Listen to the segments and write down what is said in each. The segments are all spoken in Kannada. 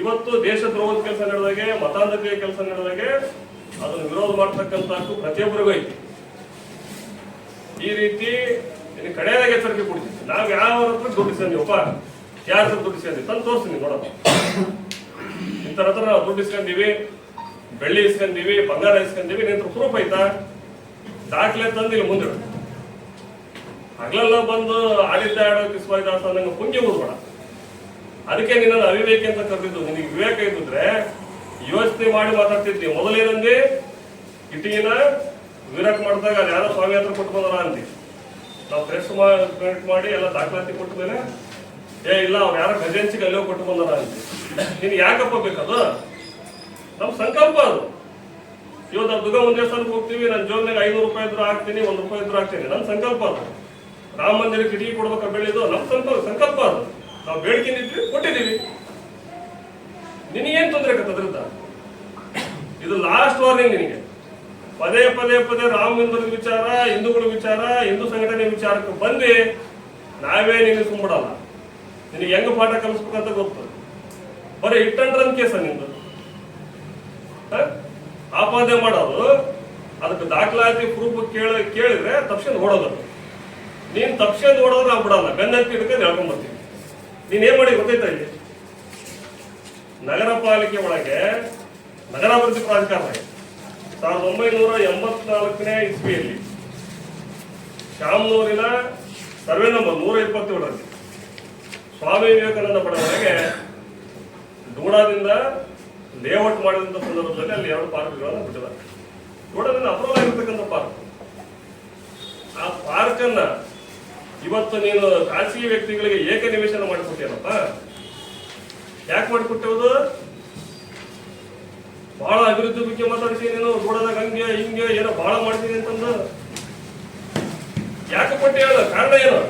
ಇವತ್ತು ದೇಶ ದ್ರೋಹದ ಕೆಲಸ ನಡೆದಾಗೆ ಮತಾಂಧತೆಯ ಕೆಲಸ ನಡೆದಾಗೆ ಅದನ್ನು ವಿರೋಧ ಮಾಡ್ತಕ್ಕಂಥ ಪ್ರತಿಯೊಬ್ಬರಿಗೂ ಐತಿ. ಈ ರೀತಿ ಕಡೆಯದಾಗ ಎಚ್ಚರಿಕೆ ಕೊಡ್ತೀವಿ ನಾವು ಯಾವ ಹತ್ರ ದುಡ್ಡು ಒಬ್ಬ ಯಾರ ಹತ್ರ ದುಡ್ಡು ಸೇರಿ ತಂದು ತೋರಿಸ್ತೀನಿ ನೋಡಪ್ಪ. ಇಂಥರ ಹತ್ರ ನಾವು ದುಡ್ಡು ಇಸ್ಕೊಂಡಿವಿ ಬೆಳ್ಳಿ ಇಸ್ಕೊಂಡಿವಿ ಬಂಗಾರ ಇಸ್ಕೊಂಡಿವಿ ನಿಂತ್ರ ಪ್ರೂಫ್ ಐತಾ? ದಾಖಲೆ ತಂದು ಇಲ್ಲಿ ಮುಂದೆ ಇಡು. ಹಗಲೆಲ್ಲ ಬಂದು ಆಡಿದ್ದ ಆಡೋ ಕಿಸ್ವಾಯ್ದಾಸ ನಂಗೆ ಪುಂಗಿ ಹೋಗ್ಬೇಡ ಅದಕ್ಕೆ ನಿನ್ನನ್ನು ಅವಿವೇಕ ಅಂತ ಕರೆದಿದ್ದು. ನಿನಗೆ ವಿವೇಕ ಇದ್ದಿದ್ರೆ ಯೋಚನೆ ಮಾಡಿ ಮಾತಾಡ್ತಿದ್ದಿ. ಮೊದಲೇನಂದಿ? ಇಟಿನ ವಿರಾಟ್ ಮಾಡಿದಾಗ ಅದು ಯಾರೋ ಸ್ವಾಮಿ ಹತ್ರ ಕೊಟ್ಟು ಬಂದ್ರ ಅಂದಿ. ನಾವು ಪ್ರೆಸ್ ಮಾಡಿ ಎಲ್ಲ ದಾಖಲಾತಿ ಕೊಟ್ಟ ಮೇಲೆ, ಏ, ಇಲ್ಲ, ಅವ್ರು ಯಾರೋ ಖಜಾಂಚಿಗೆ ಅಲ್ಲೋ ಕೊಟ್ಟು ಬಂದಾರ ಅಂದಿ. ನೀನು ಯಾಕಪ್ಪ ಬೇಕದು? ನಮ್ಮ ಸಂಕಲ್ಪ ಅದು. ಇವತ್ತು ದುರ್ಗಾ ದೇವಸ್ಥಾನಕ್ಕೆ ಹೋಗ್ತೀವಿ ನನ್ನ ಜೋಬ್ನಾಗ ಐನೂರು ರೂಪಾಯಿ ಇದ್ರು ಹಾಕ್ತೀನಿ, ಒಂದು ರೂಪಾಯಿ ಇದ್ರು ಹಾಕ್ತೀನಿ. ನನ್ನ ಸಂಕಲ್ಪ ಅದು. ರಾಮ ಮಂದಿರಕ್ಕೆ ಕಿಟಕಿ ಕೊಡ್ಬೇಕು ಬೆಳೆಯೋದು ನಮ್ಮ ಸಂಕಲ್ಪ ಸಂಕಲ್ಪ ಅದು. ನಾವು ಬೇಡಿಕೆ ನಿಂತೀವಿ ಕೊಟ್ಟಿದ್ದೀವಿ. ನಿನಗೇನು ತೊಂದರೆ ಆಗತ್ತೆ ಅದರಿಂದ? ಇದು ಲಾಸ್ಟ್ ವಾರ್ನಿಂಗ್ ನಿನಗೆ. ಪದೇ ಪದೇ ಪದೇ ರಾಮ ಮಂದಿರದ ವಿಚಾರ, ಹಿಂದೂಗಳ ವಿಚಾರ, ಹಿಂದೂ ಸಂಘಟನೆ ವಿಚಾರಕ್ಕೆ ಬಂದು ನಾವೇ ನಿನಗೆ ತುಂಬಿಡಲ್ಲ ನಿನಗೆ ಹೆಂಗ್ ಪಾಠ ಕಲಿಸ್ಬೇಕಂತ ಗೊತ್ತು. ಬರೀ ಇಟ್ಟಂಡ್ರನ್ ಕೇಸ ನಿಂದು. ಆಪಾದೆ ಆಪಾದನೆ ಮಾಡೋದು, ಅದಕ್ಕೆ ದಾಖಲಾತಿ ಪ್ರೂಫ್ ಕೇಳಿ, ಕೇಳಿದ್ರೆ ತಕ್ಷಣ ಓಡೋದು ನೀನ್ ತಕ್ಷಣ ಓಡೋದ್ರೆ ನಾವು ಬಿಡಲ್ಲ ಬೆನ್ನತ್ತಿ ಹಿಡ್ಕೊಂಡು ಹೇಳ್ಕೊಂಡ್ಬರ್ತೀವಿ ನೀನ್ ಮಾಡಿ ಗೊತ್ತೈತಾ ಇಲ್ಲಿ? ನಗರ ಪಾಲಿಕೆ ಒಳಗೆ ನಗರಾಭಿವೃದ್ಧಿ ಪ್ರಾಧಿಕಾರ ಸಾವಿರದ ಒಂಬೈನೂರ ಎಂಬತ್ನಾಲ್ಕನೇ ಇಸ್ವಿಯಲ್ಲಿ ಶಾಮನೂರಿನ ಸರ್ವೆ ನಂಬರ್ ನೂರ ಇಪ್ಪತ್ತೇಳರಲ್ಲಿ ಸ್ವಾಮಿ ವಿವೇಕಾನಂದ ಬಡವರಿಗೆ ಡೂಡಾದಿಂದ ಲೇಔಟ್ ಮಾಡಿದಂತ ಸಂದರ್ಭದಲ್ಲಿ ಅಲ್ಲಿ ಎರಡು ಪಾರ್ಕ್ಗಳನ್ನು ಬಿಟ್ಟಿದ್ದಾರೆ. ಡೂಡಾದಿಂದ ಅಪ್ರೂವ್ ಆಗಿರ್ತಕ್ಕಂಥ ಪಾರ್ಕ್. ಆ ಪಾರ್ಕ್ ಅನ್ನ ಇವತ್ತು ನೀನು ಖಾಸಗಿ ವ್ಯಕ್ತಿಗಳಿಗೆ ಏಕ ನಿವೇಶನ ಮಾಡಿಕೊಟ್ಟಿಯಲ್ಲಪ್ಪ ಯಾಕೆ ಮಾಡಿಕೊಟ್ಟಿರೋದು ಬಹಳ ಅಭಿವೃದ್ಧಿ ಬಗ್ಗೆ ಮಾತಾಡ್ತೀನಿ ನೀನು ರೋಡದಾಗ ಹಂಗೆ ಹಿಂಗೆ ಏನೋ ಬಹಳ ಮಾಡ್ತೀನಿ ಅಂತಂದು. ಯಾಕೆ ಕೊಟ್ಟೆ ಹೇಳ? ಕಾರಣ ಏನು?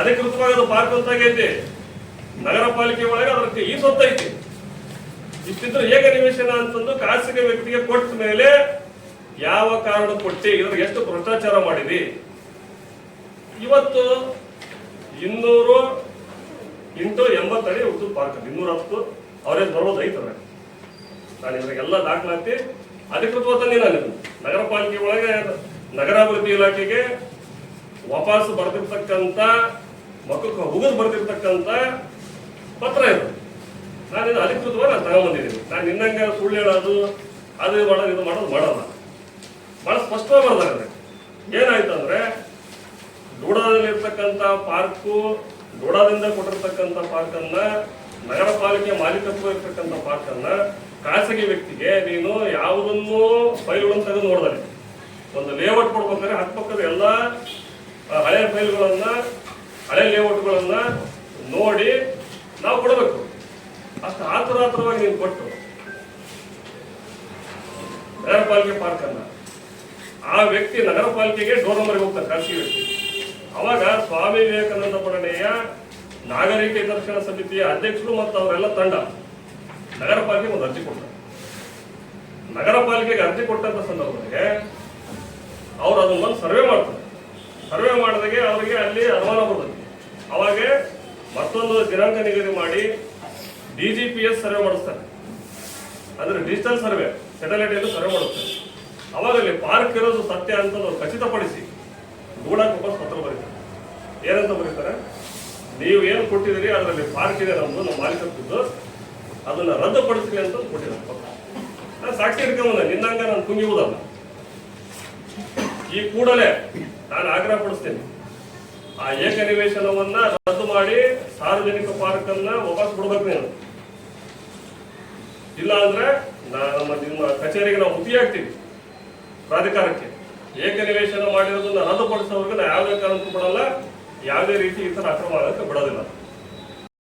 ಅಧಿಕೃತವಾದ ಪಾರ್ಕ್ ಅಂತ ಆಗೈತಿ ನಗರ ಪಾಲಿಕೆ ಒಳಗೆ ಅದಕ್ಕೆ ಈ ಸೊತ್ತ ಐತಿ. ಇಷ್ಟಿದ್ರೆ ಏಕ ನಿವೇಶನ ಅಂತಂದು ಖಾಸಗಿ ವ್ಯಕ್ತಿಗೆ ಕೊಟ್ಟ ಮೇಲೆ ಯಾವ ಕಾರಣ ಕೊಟ್ಟಿ ಇದ್ರ ಎಷ್ಟು ಭ್ರಷ್ಟಾಚಾರ ಮಾಡಿದಿ? ಇವತ್ತು ಇನ್ನೂರು ಇಂಟು ಎಂಬತ್ತಡಿ ಉದ್ದು ಪಾರ್ಕ್. ಇನ್ನೂರ ಹತ್ತು ಅವರೇಜ್ ಬರೋದು ಐತದ ನಾನು ಇದ್ರಾಗೆಲ್ಲ ದಾಖಲಾತಿ ಅಧಿಕೃತವಾದ ನಾನು ನಗರ ಪಾಲಿಕೆ ಒಳಗೆ, ನಗರಾಭಿವೃದ್ಧಿ ಇಲಾಖೆಗೆ ವಾಪಸ್ ಬರ್ದಿರ್ತಕ್ಕಂಥ, ಮಕ್ಕಳು ಹುಗಿದು ಬರ್ದಿರ್ತಕ್ಕಂಥ ಪತ್ರ ಇದು. ನಾನು ಇದು ಅಧಿಕೃತವಾಗಿ ನಾನು ತಗೊಂಬಂದಿದ್ದೀನಿ ನಾನು ನಿನ್ನಂಗೆ ಸುಳ್ಳು ಹೇಳೋದು, ಅದು ಮಾಡೋದು, ಇದು ಮಾಡೋದು ಮಾಡಲ್ಲ. ಬಹಳ ಸ್ಪಷ್ಟವಾಗಿ ಬರ್ದಾರೆ ಏನಾಯ್ತಂದ್ರೆ ಅಂದ್ರೆ ಡೂಡಾದಲ್ಲಿರ್ತಕ್ಕಂಥ ಪಾರ್ಕು ಡೂಡಾದಿಂದ ಕೊಟ್ಟಿರ್ತಕ್ಕಂಥ ಪಾರ್ಕ್ ಅನ್ನ ನಗರ ಪಾಲಿಕೆ ಮಾಲೀಕತ್ವ ಇರ್ತಕ್ಕಂಥ ಪಾರ್ಕ್ ಅನ್ನ ಖಾಸಗಿ ವ್ಯಕ್ತಿಗೆ ನೀನು ಯಾವುದನ್ನು ಫೈಲ್ಗಳನ್ನು ತೆಗೆದು ನೋಡಿದರೆ ಒಂದು ಲೇಔಟ್ ಕೊಡ್ಬೇಕಾದ್ರೆ ಹಕ್ಕಪಕ್ಕದ ಎಲ್ಲ ಹಳೆ ಫೈಲ್ಗಳನ್ನ, ಹಳೆ ಲೇಔಟ್ಗಳನ್ನ ನೋಡಿ ನಾವು ಕೊಡಬೇಕು. ಅಷ್ಟು ಆತುರ ಆತುರವಾಗಿ ನೀನು ಕೊಟ್ಟು ನಗರ ಪಾಲಿಕೆ ಪಾರ್ಕ್ ಅನ್ನ ಆ ವ್ಯಕ್ತಿ ನಗರ ಪಾಲಿಕೆಗೆ ಡೋರ್ ನಂಬರ್ಗೆ ಹೋಗ್ತಾರೆ ಖಾಸಗಿ ವ್ಯಕ್ತಿ. ಅವಾಗ ಸ್ವಾಮಿ ವಿವೇಕಾನಂದ ಪಡಣೆಯ ನಾಗರಿಕ ದರ್ಶನ ಸಮಿತಿಯ ಅಧ್ಯಕ್ಷರು ಮತ್ತು ಅವರೆಲ್ಲ ತಂಡ ನಗರ ಪಾಲಿಕೆ ಒಂದು ಅರ್ಜಿ ಕೊಟ್ಟರು. ನಗರ ಪಾಲಿಕೆಗೆ ಅರ್ಜಿ ಕೊಟ್ಟಂತ ಸಂದರ್ಭದಲ್ಲಿ ಅವ್ರು ಅದನ್ನ ಸರ್ವೆ ಮಾಡ್ತಾರೆ. ಸರ್ವೆ ಮಾಡಿದಾಗೆ ಅವರಿಗೆ ಅಲ್ಲಿ ಅನುಮಾನ ಬರ್ತದೆ. ಅವಾಗ ಮತ್ತೊಂದು ದಿನಾಂಕ ನಿಗದಿ ಮಾಡಿ D G P S survey ಮಾಡಿಸ್ತಾರೆ. ಅಂದ್ರೆ ಡಿಜಿಟಲ್ ಸರ್ವೆ, ಸ್ಯಾಟಲೈಟ್ ಸರ್ವೆ ಮಾಡುತ್ತಾರೆ. ಅವಾಗ ಅಲ್ಲಿ ಪಾರ್ಕ್ ಇರೋದು ಸತ್ಯ ಅಂತ ಖಚಿತಪಡಿಸಿ ಗೂಡಕ್ಕೆ ವಾಪಸ್ ಪತ್ರ ಬರೀತಾರೆ. ಏನಂತ ಬರೀತಾರೆ? ನೀವು ಏನು ಕೊಟ್ಟಿದ್ದೀರಿ, ಅದರಲ್ಲಿ ಪಾರ್ಕ್ ಇದೆ ನಮ್ದು ನಮ್ಮ ಮಾಲೀಕತ್ವದ್ದು. ಅದನ್ನ ರದ್ದುಪಡಿಸ್ಲಿ ಅಂತ ಕೊಟ್ಟಿದ್ದಾರೆ ನಾನು ಸಾಕ್ಷಿ ಹಿಡ್ಕೊಂಬಂದೆ ನಿನ್ನಂಗ ನಾನು ಕುಂಗಿವುದಲ್ಲ ಈ ಕೂಡಲೇ ನಾನು ಆಗ್ರಹ ಪಡಿಸ್ತೇನೆ. ಆ ಏಕ ನಿವೇಶನವನ್ನ ರದ್ದು ಮಾಡಿ ಸಾರ್ವಜನಿಕ ಪಾರ್ಕ್ ಅನ್ನ ವಾಪಸ್ ಕೊಡ್ಬೇಕು ನೀನು. ಇಲ್ಲ ಅಂದ್ರೆ ನಮ್ಮ ನಿಮ್ಮ ಕಚೇರಿಗೆ ನಾವು ಮುತಿ ಆಗ್ತೀವಿ ಪ್ರಾಧಿಕಾರಕ್ಕೆ. ಏಕ ನಿವೇಶನ ಮಾಡಿರೋದನ್ನ ರದ್ದುಪಡಿಸೋವರೆಗೂ ನಾವು ಯಾವುದೇ ಕಾರಣಕ್ಕೂ ಬಿಡಲ್ಲ. ಯಾವುದೇ ರೀತಿ ಈ ಥರ ಅಕ್ರಮ ಆಗೋಕ್ಕೆ ಬಿಡೋದಿಲ್ಲ.